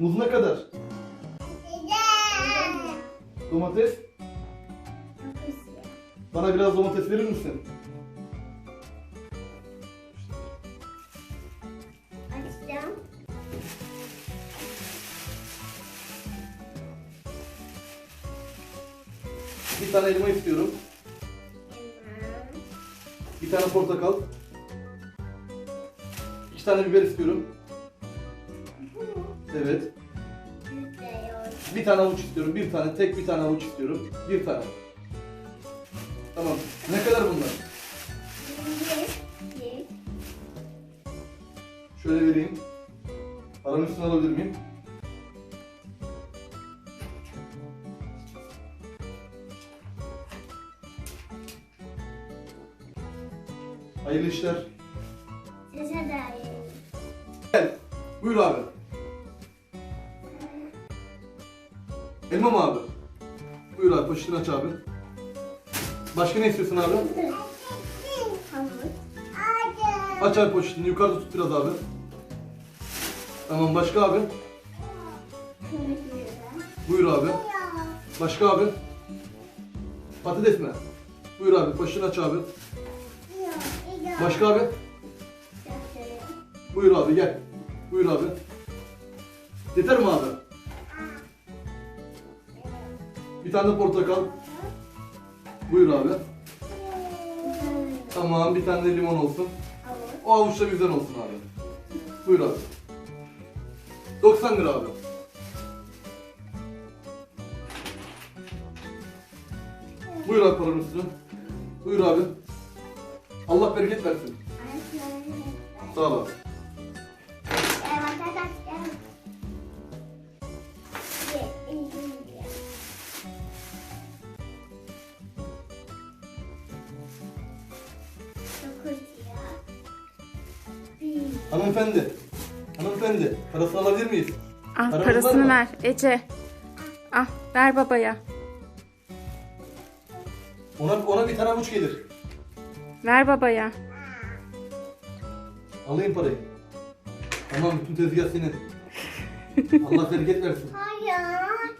Muz ne kadar? Domates. Bana biraz domates verir misin? Bir tane elma istiyorum. Bir tane portakal. İki tane biber istiyorum. Evet. Bir tane avuç istiyorum. Bir tane tek bir tane avuç istiyorum. Bir tane. Tamam. Ne kadar bunlar? Şöyle vereyim. Paranın üstüne alabilir miyim? Hayırlı işler. Size dair. Gel. Buyur abi. Elma mı abi? Buyur abi poşetini aç abi. Başka ne istiyorsun abi? Aç abi poşetini yukarıda tut biraz abi. Tamam başka abi? Buyur abi. Başka abi? Patates mi? Buyur abi poşetini aç abi. Başka abi? Buyur abi gel. Buyur abi. Yeter mi abi? Bir tane de portakal. Buyur abi. Tamam bir tane de limon olsun. O avuçta bizden olsun abi. Buyur abi. 90 lira abi. Buyur abi paranın üstüne. Buyur abi. Allah bereket versin. Sağ ol abi. Hanımefendi. Hanımefendi. Parasını alabilir miyiz? Al Paramız var parasını mı? ver Ece. Al ver babaya. Ona, ona bir tane avuç gelir. Ver babaya. Alayım parayı. Tamam bütün tezgah senin. Allah bereket versin. Hayır.